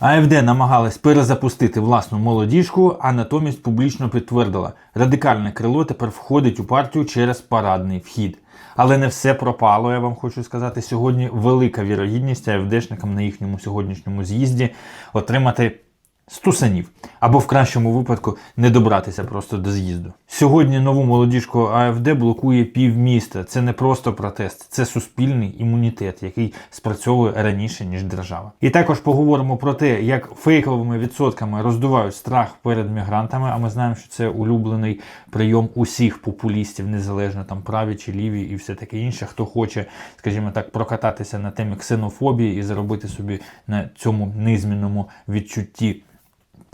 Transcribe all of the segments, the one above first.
АФД намагалась перезапустити власну молодіжку, а натомість публічно підтвердила, радикальне крило тепер входить у партію через парадний вхід. Але не все пропало, я вам хочу сказати. Сьогодні велика вірогідність АФДшникам на їхньому сьогоднішньому з'їзді отримати стусанів, або в кращому випадку не добратися просто до з'їзду. Сьогодні нову молодіжку АФД блокує півміста. Це не просто протест, це суспільний імунітет, який спрацьовує раніше ніж держава. І також поговоримо про те, як фейковими відсотками роздувають страх перед мігрантами. А ми знаємо, що це улюблений прийом усіх популістів, незалежно там праві чи ліві, і все таке інше. Хто хоче, скажімо так, прокататися на темі ксенофобії і заробити собі на цьому низмінному відчутті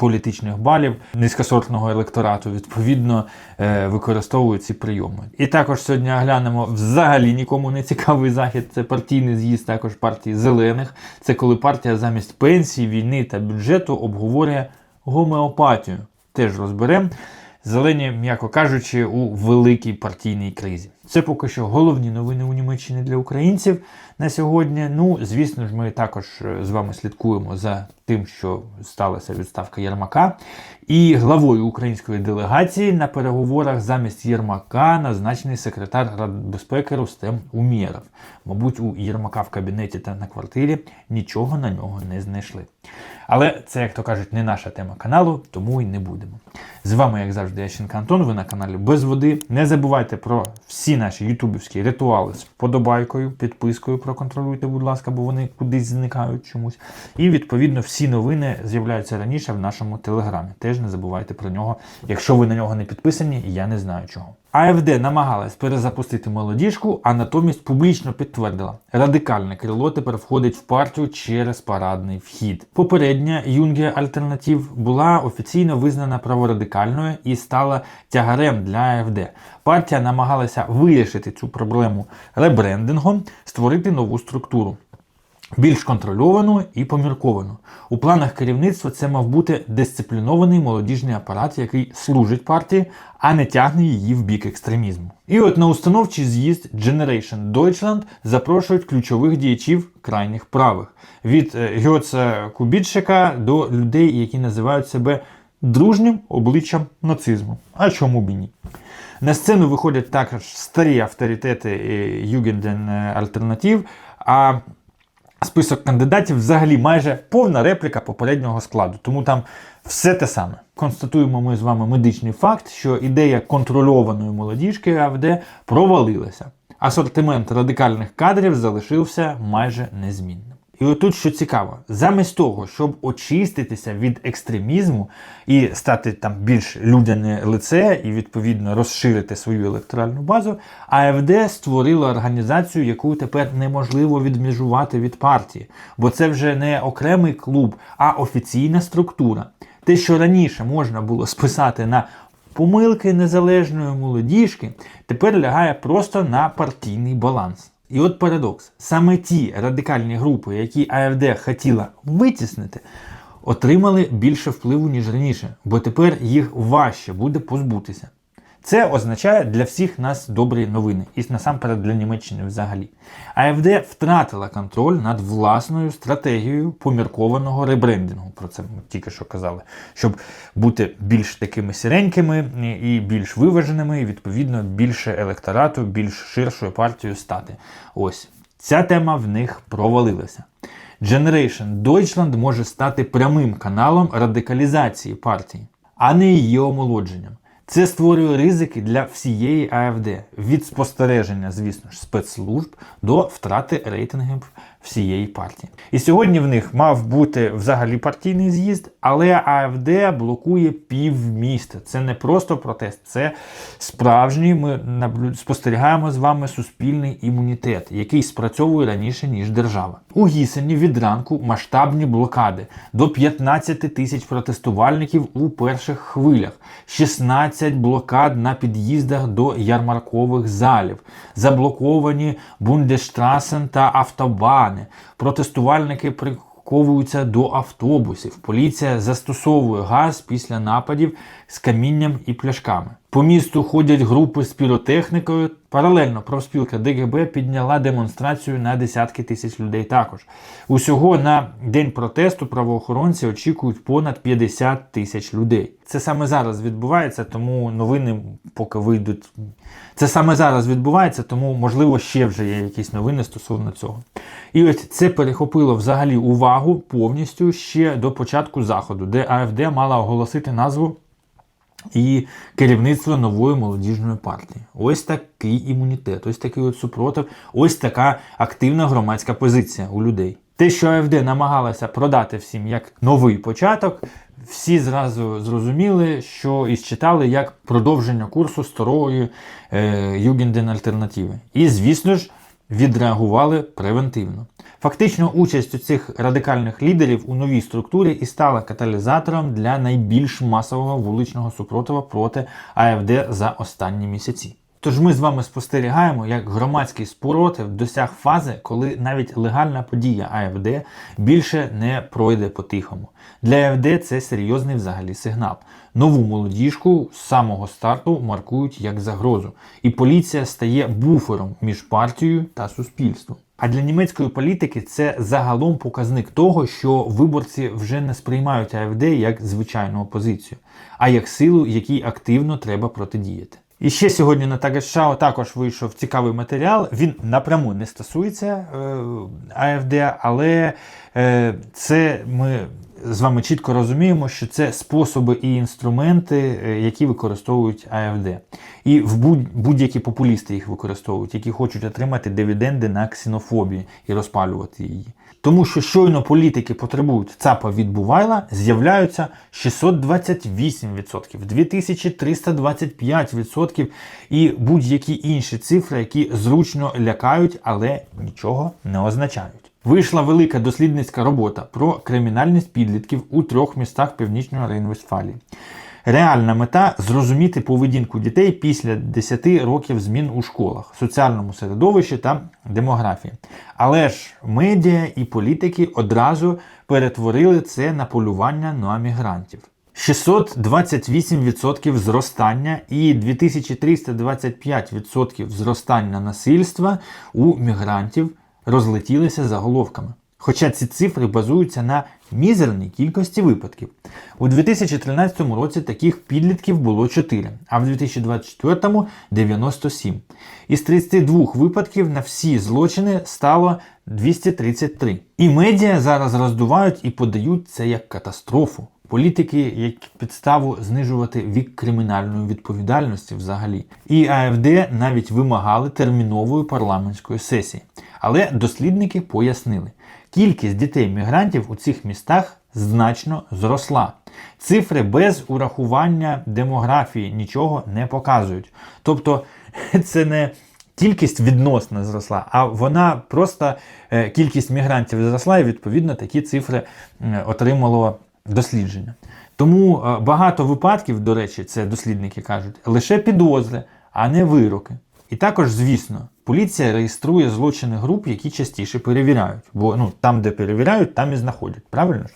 політичних балів низькосортного електорату, відповідно, е, використовують ці прийоми. І також сьогодні оглянемо взагалі нікому не цікавий захід. Це партійний з'їзд також партії зелених. Це коли партія замість пенсії, війни та бюджету обговорює гомеопатію. Теж розберемо. Зелені, м'яко кажучи, у великій партійній кризі. Це поки що головні новини у Німеччині для українців на сьогодні. Ну, звісно ж, ми також е, з вами слідкуємо за тим, що сталася відставка Єрмака. І главою української делегації на переговорах замість Єрмака назначений секретар Радбезпеки Рустем Умєров. Мабуть, у Єрмака в кабінеті та на квартирі нічого на нього не знайшли. Але це, як то кажуть, не наша тема каналу, тому і не будемо. З вами, як завжди, Ященко Антон. Ви на каналі Без Води. Не забувайте про всі наші ютубівські ритуали з вподобайкою, підпискою проконтролюйте, будь ласка, бо вони кудись зникають чомусь. І відповідно всі новини з'являються раніше в нашому телеграмі. Теж не забувайте про нього. Якщо ви на нього не підписані, я не знаю чого. АФД намагалась перезапустити молодіжку, а натомість публічно підтвердила, радикальне крило тепер входить в партію через парадний вхід. Попередня Юнге Альтернатив була офіційно визнана праворадикальною і стала тягарем для АФД. Партія намагалася вирішити цю проблему ребрендингом, створити нову структуру. Більш контрольовану і помірковану. У планах керівництва це мав бути дисциплінований молодіжний апарат, який служить партії, а не тягне її в бік екстремізму. І от на установчий з'їзд Generation Deutschland запрошують ключових діячів крайніх правих від е, Гьоца Кубітшика до людей, які називають себе дружнім обличчям нацизму. А чому б і ні? На сцену виходять також старі авторитети Югенден Альтернатив. а список кандидатів взагалі майже повна репліка попереднього складу, тому там все те саме. Констатуємо ми з вами медичний факт, що ідея контрольованої молодіжки АВД провалилася. Асортимент радикальних кадрів залишився майже незмінним. І отут що цікаво, замість того, щоб очиститися від екстремізму і стати там більш людяне лице і відповідно розширити свою електоральну базу, АФД створила організацію, яку тепер неможливо відміжувати від партії, бо це вже не окремий клуб, а офіційна структура. Те, що раніше можна було списати на помилки незалежної молодіжки, тепер лягає просто на партійний баланс. І от парадокс: саме ті радикальні групи, які АФД хотіла витіснити, отримали більше впливу, ніж раніше, бо тепер їх важче буде позбутися. Це означає для всіх нас добрі новини, і насамперед для Німеччини взагалі. АФД втратила контроль над власною стратегією поміркованого ребрендингу. Про це ми тільки що казали, щоб бути більш такими сіренькими і більш виваженими, і відповідно більше електорату, більш ширшою партією стати. Ось ця тема в них провалилася. Generation Deutschland може стати прямим каналом радикалізації партії, а не її омолодженням. Це створює ризики для всієї АФД від спостереження, звісно ж, спецслужб до втрати рейтингів всієї партії. І сьогодні в них мав бути взагалі партійний з'їзд, але АФД блокує півміста. Це не просто протест, це справжній. Ми спостерігаємо з вами суспільний імунітет, який спрацьовує раніше ніж держава. У Гісені від ранку масштабні блокади до 15 тисяч протестувальників у перших хвилях, 16 блокад на під'їздах до ярмаркових залів, заблоковані Бундесштрасен та автобани. Протестувальники приковуються до автобусів. Поліція застосовує газ після нападів з камінням і пляшками. По місту ходять групи з піротехнікою. Паралельно профспілка ДГБ підняла демонстрацію на десятки тисяч людей також. Усього на день протесту правоохоронці очікують понад 50 тисяч людей. Це саме зараз відбувається, тому новини поки вийдуть. Це саме зараз відбувається, тому можливо ще вже є якісь новини стосовно цього. І ось це перехопило взагалі увагу повністю ще до початку заходу, де АФД мала оголосити назву і керівництво нової молодіжної партії. Ось такий імунітет, ось такий от супротив, ось така активна громадська позиція у людей. Те, що АФД намагалася продати всім як новий початок, всі зразу зрозуміли, що і считали як продовження курсу старої е, Югенден альтернативи. І, звісно ж, відреагували превентивно. Фактично, участь у цих радикальних лідерів у новій структурі і стала каталізатором для найбільш масового вуличного супротива проти АФД за останні місяці. Тож ми з вами спостерігаємо, як громадський спротив досяг фази, коли навіть легальна подія АФД більше не пройде по-тихому. Для АФД це серйозний взагалі сигнал. Нову молодіжку з самого старту маркують як загрозу, і поліція стає буфером між партією та суспільством. А для німецької політики це загалом показник того, що виборці вже не сприймають АФД як звичайну опозицію, а як силу, якій активно треба протидіяти. І ще сьогодні на Тагешао також вийшов цікавий матеріал. Він напряму не стосується е, АФД, але е, це ми з вами чітко розуміємо, що це способи і інструменти, е, які використовують АФД. І в будь- будь-які популісти їх використовують, які хочуть отримати дивіденди на ксенофобії і розпалювати її. Тому що щойно політики потребують ЦАПа від Бувайла, з'являються 628%, 2325% і будь-які інші цифри, які зручно лякають, але нічого не означають. Вийшла велика дослідницька робота про кримінальність підлітків у трьох містах Північної Рейн-Вестфалії. Реальна мета зрозуміти поведінку дітей після 10 років змін у школах, соціальному середовищі та демографії. Але ж медіа і політики одразу перетворили це на полювання на мігрантів. 628% зростання і 2325% зростання насильства у мігрантів розлетілися заголовками. Хоча ці цифри базуються на мізерній кількості випадків. У 2013 році таких підлітків було 4, а в 2024 97. Із 32 випадків на всі злочини стало 233. І медіа зараз роздувають і подають це як катастрофу. Політики як підставу знижувати вік кримінальної відповідальності взагалі. І АФД навіть вимагали термінової парламентської сесії. Але дослідники пояснили, кількість дітей-мігрантів у цих містах значно зросла. Цифри без урахування демографії нічого не показують. Тобто це не кількість відносно зросла, а вона просто е, кількість мігрантів зросла, і відповідно такі цифри отримало дослідження. Тому е, багато випадків, до речі, це дослідники кажуть, лише підозри, а не вироки. І також, звісно, поліція реєструє злочини груп, які частіше перевіряють. Бо ну, там, де перевіряють, там і знаходять. Правильно ж?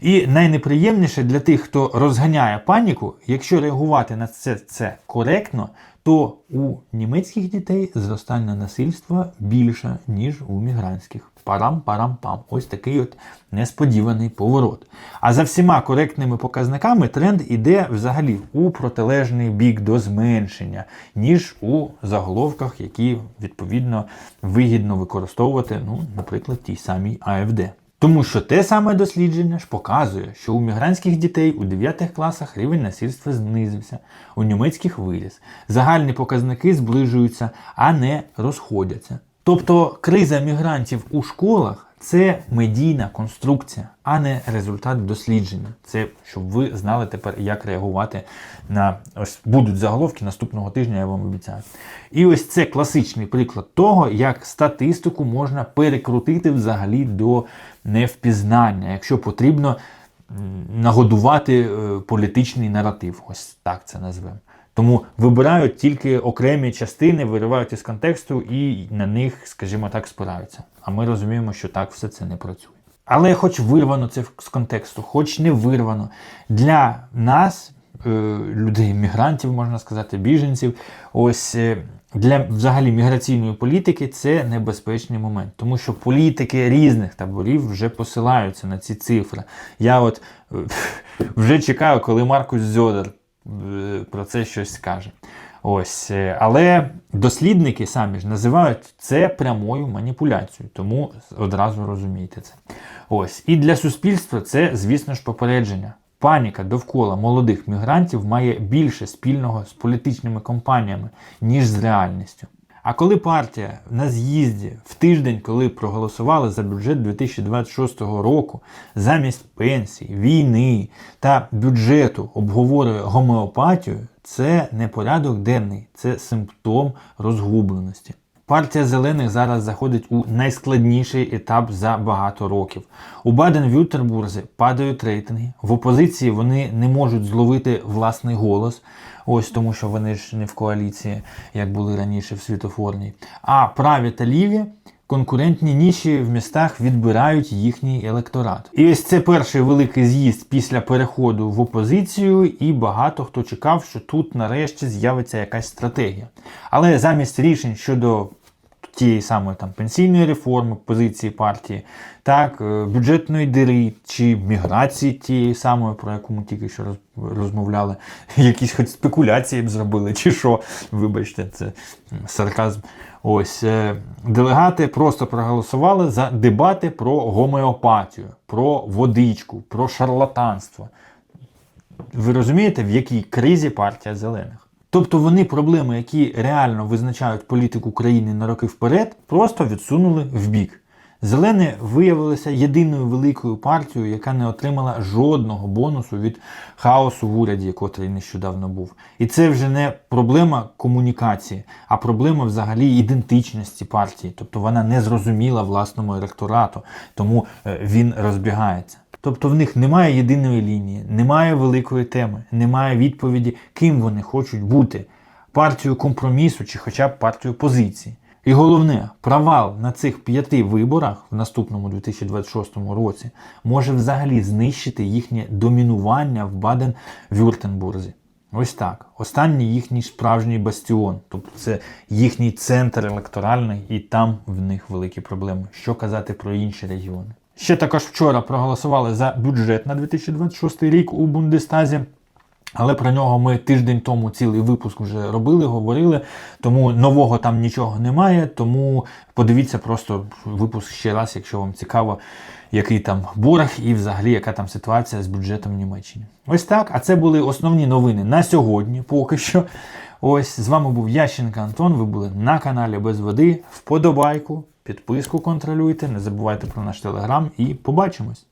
І найнеприємніше для тих, хто розганяє паніку, якщо реагувати на це, це коректно, то у німецьких дітей зростання насильства більше, ніж у мігрантських. Парам-парам-пам. Ось такий от несподіваний поворот. А за всіма коректними показниками тренд іде взагалі у протилежний бік до зменшення, ніж у заголовках, які відповідно вигідно використовувати, ну, наприклад, тій самій АФД. Тому що те саме дослідження ж показує, що у мігрантських дітей у 9 класах рівень насильства знизився, у німецьких виріс. Загальні показники зближуються, а не розходяться. Тобто криза мігрантів у школах це медійна конструкція, а не результат дослідження. Це щоб ви знали тепер, як реагувати на ось будуть заголовки наступного тижня, я вам обіцяю. І ось це класичний приклад того, як статистику можна перекрутити взагалі до невпізнання, якщо потрібно нагодувати е, політичний наратив. Ось так це назвемо. Тому вибирають тільки окремі частини, виривають із контексту і на них, скажімо так, спираються. А ми розуміємо, що так все це не працює. Але хоч вирвано це з контексту, хоч не вирвано, для нас, е, людей, мігрантів, можна сказати, біженців. Ось е, для взагалі міграційної політики це небезпечний момент, тому що політики різних таборів вже посилаються на ці цифри. Я от е, вже чекаю, коли Маркус Зьодер про це щось скаже. Ось, е, але дослідники самі ж називають це прямою маніпуляцією, тому одразу розумійте це. Ось і для суспільства це, звісно ж, попередження. Паніка довкола молодих мігрантів має більше спільного з політичними компаніями, ніж з реальністю. А коли партія на з'їзді в тиждень, коли проголосували за бюджет 2026 року, замість пенсій, війни та бюджету обговорює гомеопатію, це не порядок денний, це симптом розгубленості. Партія зелених зараз заходить у найскладніший етап за багато років. У Баден-Вюртембурзі падають рейтинги. В опозиції вони не можуть зловити власний голос. Ось тому, що вони ж не в коаліції, як були раніше в світофорній. А праві та ліві конкурентні ніші в містах відбирають їхній електорат. І ось це перший великий з'їзд після переходу в опозицію, і багато хто чекав, що тут нарешті з'явиться якась стратегія. Але замість рішень щодо тієї самої там пенсійної реформи, позиції партії, так, е, бюджетної дири чи міграції тієї самої, про яку ми тільки що розмовляли, якісь хоч спекуляції б зробили, чи що, вибачте, це сарказм. Ось е, делегати просто проголосували за дебати про гомеопатію, про водичку, про шарлатанство. Ви розумієте, в якій кризі партія зелених? Тобто вони проблеми, які реально визначають політику країни на роки вперед, просто відсунули в бік. Зелені виявилися єдиною великою партією, яка не отримала жодного бонусу від хаосу в уряді, котрий нещодавно був. І це вже не проблема комунікації, а проблема взагалі ідентичності партії. Тобто вона не зрозуміла власному електорату, тому е, він розбігається. Тобто в них немає єдиної лінії, немає великої теми, немає відповіді, ким вони хочуть бути партією компромісу чи хоча б партією позиції. І головне, провал на цих п'яти виборах в наступному 2026 році може взагалі знищити їхнє домінування в Баден-Вюртембурзі. Ось так. Останній їхній справжній бастіон. Тобто це їхній центр електоральний, і там в них великі проблеми. Що казати про інші регіони? Ще також вчора проголосували за бюджет на 2026 рік у Бундестазі. Але про нього ми тиждень тому цілий випуск вже робили, говорили. Тому нового там нічого немає. Тому подивіться просто випуск ще раз, якщо вам цікаво, який там борг і взагалі яка там ситуація з бюджетом в Німеччині. Ось так. А це були основні новини на сьогодні, поки що. Ось з вами був Ященко Антон. Ви були на каналі Без Води. Вподобайку, підписку контролюйте, не забувайте про наш телеграм і побачимось.